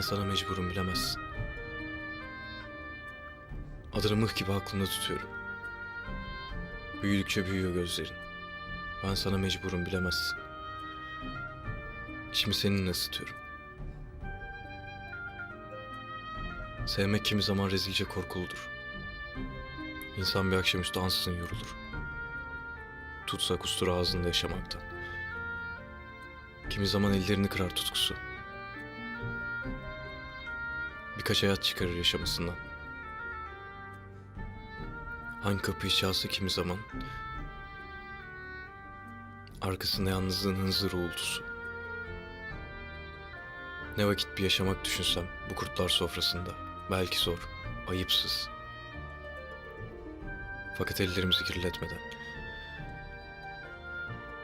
Ben sana mecburum bilemezsin. Adını mıh gibi aklımda tutuyorum. Büyüdükçe büyüyor gözlerin. Ben sana mecburum bilemezsin. İçimi seninle ısıtıyorum. Sevmek kimi zaman rezilce korkuludur. İnsan bir akşamüstü ansızın yorulur. Tutsa kustur ağzında yaşamaktan. Kimi zaman ellerini kırar tutkusu. Birkaç hayat çıkarır yaşamasından. Hangi kapıyı çalsa kimi zaman arkasında yalnızlığın hınzır uğultusu. Ne vakit bir yaşamak düşünsem bu kurtlar sofrasında. Belki zor, ayıpsız. Fakat ellerimizi kirletmeden.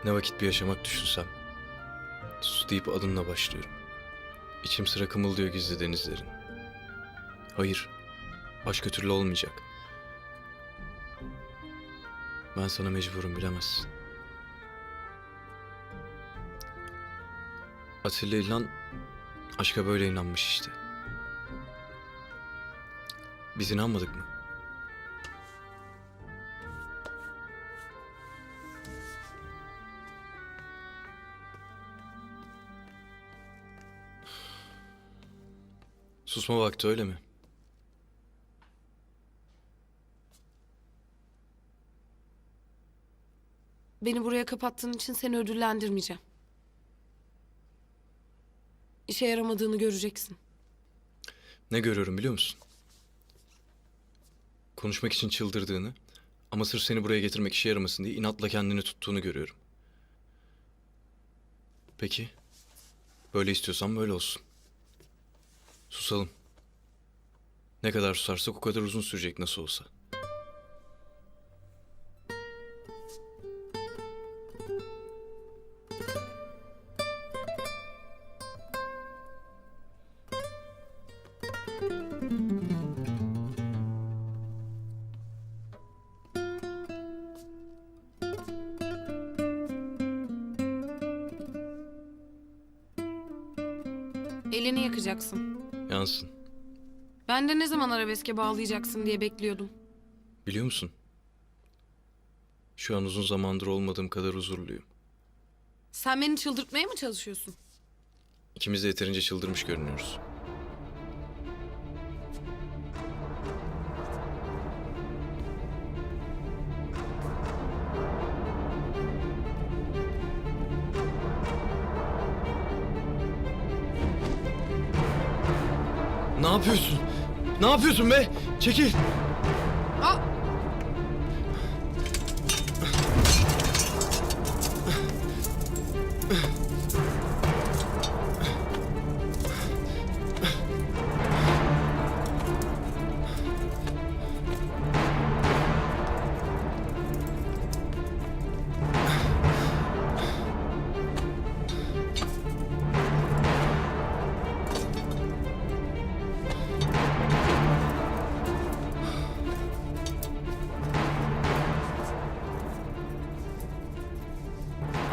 Ne vakit bir yaşamak düşünsem. Sus deyip adınla başlıyorum. İçim sıra kımıldıyor gizli denizlerin. Hayır, başka türlü olmayacak. Ben sana mecburum bilemezsin. Atilla İlhan aşka böyle inanmış işte. Biz inanmadık mı? Susma vakti öyle mi? Beni buraya kapattığın için seni ödüllendirmeyeceğim. İşe yaramadığını göreceksin. Ne görüyorum biliyor musun? Konuşmak için çıldırdığını ama sırf seni buraya getirmek işe yaramasın diye inatla kendini tuttuğunu görüyorum. Peki. Böyle istiyorsan böyle olsun. Susalım. Ne kadar susarsak o kadar uzun sürecek nasıl olsa. Elini yakacaksın. Yansın. Ben de ne zaman arabeske bağlayacaksın diye bekliyordum. Biliyor musun? Şu an uzun zamandır olmadığım kadar huzurluyum. Sen beni çıldırtmaya mı çalışıyorsun? İkimiz de yeterince çıldırmış görünüyoruz. Ne yapıyorsun? Ne yapıyorsun be? Çekil.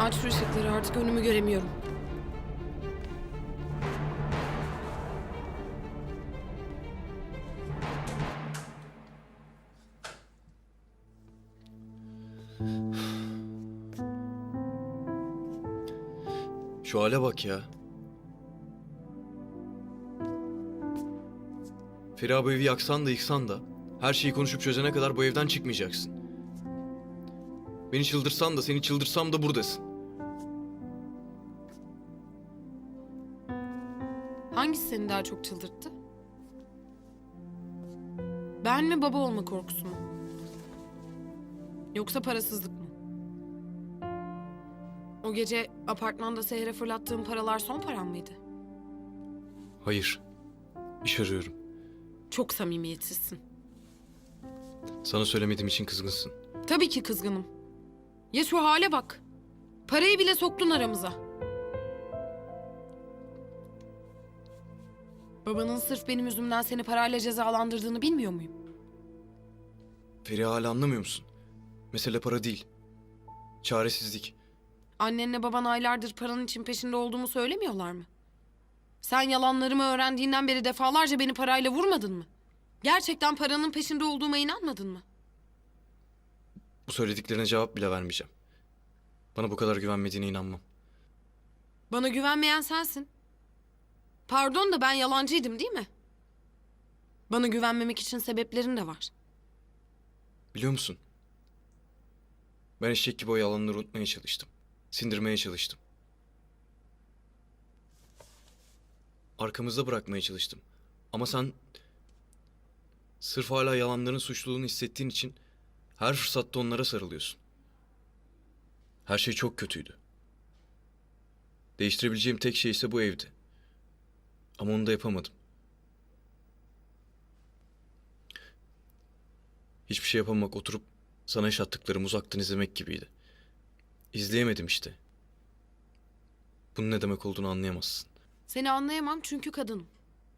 Aç şu ışıkları artık önümü göremiyorum. Şu hale bak ya. Feriha bu evi yaksan da yıksan da her şeyi konuşup çözene kadar bu evden çıkmayacaksın. Beni çıldırsan da seni çıldırsam da buradasın. Seni daha çok çıldırttı? Ben mi baba olma korkusu mu? Yoksa parasızlık mı? O gece apartmanda sehre fırlattığım paralar son param mıydı? Hayır. İş arıyorum. Çok samimiyetsizsin. Sana söylemediğim için kızgınsın. Tabii ki kızgınım. Ya şu hale bak. Parayı bile soktun aramıza. Babanın sırf benim yüzümden seni parayla cezalandırdığını bilmiyor muyum? Feriha hala anlamıyor musun? Mesele para değil. Çaresizlik. Annenle baban aylardır paranın için peşinde olduğumu söylemiyorlar mı? Sen yalanlarımı öğrendiğinden beri defalarca beni parayla vurmadın mı? Gerçekten paranın peşinde olduğuma inanmadın mı? Bu söylediklerine cevap bile vermeyeceğim. Bana bu kadar güvenmediğine inanmam. Bana güvenmeyen sensin. Pardon da ben yalancıydım değil mi? Bana güvenmemek için sebeplerin de var. Biliyor musun? Ben eşek gibi o yalanları unutmaya çalıştım. Sindirmeye çalıştım. Arkamızda bırakmaya çalıştım. Ama sen... Sırf hala yalanların suçluluğunu hissettiğin için her fırsatta onlara sarılıyorsun. Her şey çok kötüydü. Değiştirebileceğim tek şey ise bu evdi. Ama onu da yapamadım. Hiçbir şey yapamamak oturup sana yaşattıklarımı uzaktan izlemek gibiydi. İzleyemedim işte. Bunun ne demek olduğunu anlayamazsın. Seni anlayamam çünkü kadınım.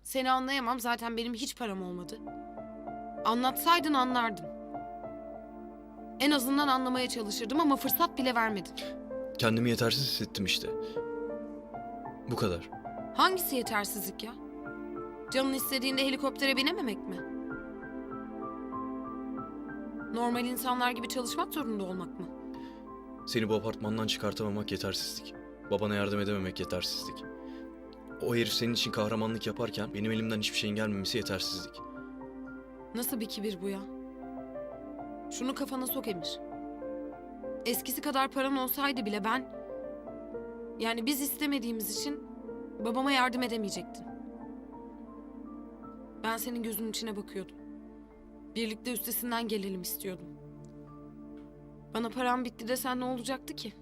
Seni anlayamam zaten benim hiç param olmadı. Anlatsaydın anlardın. En azından anlamaya çalışırdım ama fırsat bile vermedin. Kendimi yetersiz hissettim işte. Bu kadar. Hangisi yetersizlik ya? Canın istediğinde helikoptere binememek mi? Normal insanlar gibi çalışmak zorunda olmak mı? Seni bu apartmandan çıkartamamak yetersizlik. Babana yardım edememek yetersizlik. O herif senin için kahramanlık yaparken benim elimden hiçbir şeyin gelmemesi yetersizlik. Nasıl bir kibir bu ya? Şunu kafana sok Emir. Eskisi kadar paran olsaydı bile ben... Yani biz istemediğimiz için babama yardım edemeyecektin. Ben senin gözünün içine bakıyordum. Birlikte üstesinden gelelim istiyordum. Bana param bitti desen ne olacaktı ki?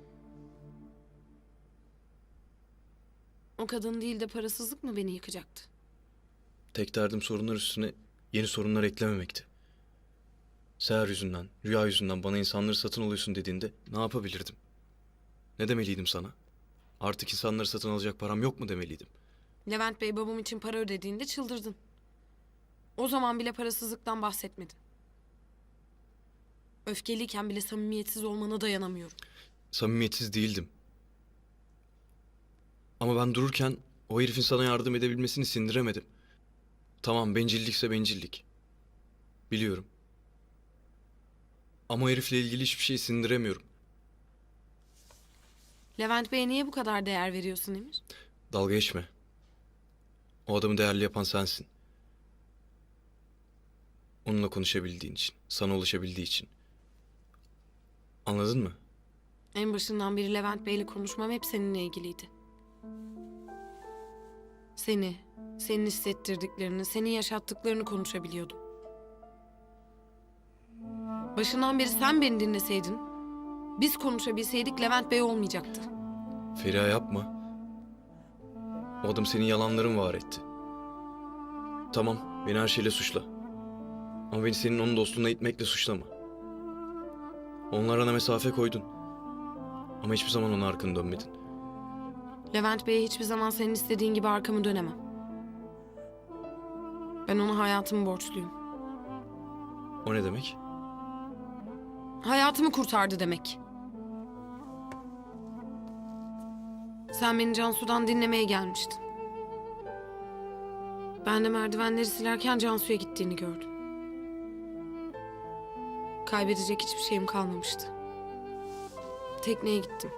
O kadın değil de parasızlık mı beni yıkacaktı? Tek derdim sorunlar üstüne yeni sorunlar eklememekti. Seher yüzünden, rüya yüzünden bana insanları satın alıyorsun dediğinde ne yapabilirdim? Ne demeliydim sana? Artık insanları satın alacak param yok mu demeliydim? Levent Bey babam için para ödediğinde çıldırdın. O zaman bile parasızlıktan bahsetmedin. Öfkeliyken bile samimiyetsiz olmana dayanamıyorum. Samimiyetsiz değildim. Ama ben dururken o herifin sana yardım edebilmesini sindiremedim. Tamam bencillikse bencillik. Biliyorum. Ama herifle ilgili hiçbir şey sindiremiyorum. Levent Bey'e niye bu kadar değer veriyorsun Emir? Dalga geçme. O adamı değerli yapan sensin. Onunla konuşabildiğin için, sana ulaşabildiği için. Anladın mı? En başından beri Levent Bey'le konuşmam hep seninle ilgiliydi. Seni, senin hissettirdiklerini, senin yaşattıklarını konuşabiliyordum. Başından beri sen beni dinleseydin, biz konuşabilseydik Levent Bey olmayacaktı. Feriha yapma. O adam senin yalanların var etti. Tamam, beni her şeyle suçla. Ama beni senin onun dostluğuna itmekle suçlama. Onlarla mesafe koydun. Ama hiçbir zaman ona arkanı dönmedin. Levent Bey'e hiçbir zaman senin istediğin gibi arkamı dönemem. Ben ona hayatımı borçluyum. O ne demek? Hayatımı kurtardı demek. Sen beni Cansu'dan dinlemeye gelmiştin. Ben de merdivenleri silerken Cansu'ya gittiğini gördüm. Kaybedecek hiçbir şeyim kalmamıştı. Tekneye gittim.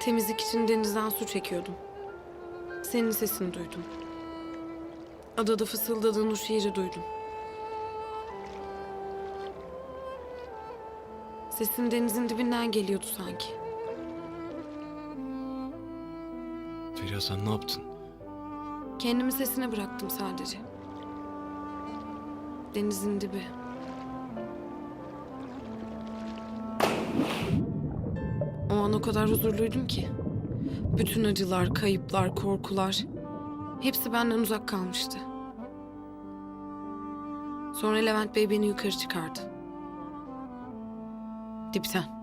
Temizlik için denizden su çekiyordum. Senin sesini duydum. Adada fısıldadığın o şiiri duydum. Sesin denizin dibinden geliyordu sanki. Feriha sen ne yaptın? Kendimi sesine bıraktım sadece. Denizin dibi. O an o kadar huzurluydum ki. Bütün acılar, kayıplar, korkular hepsi benden uzak kalmıştı. Sonra Levent Bey beni yukarı çıkardı. Dipten.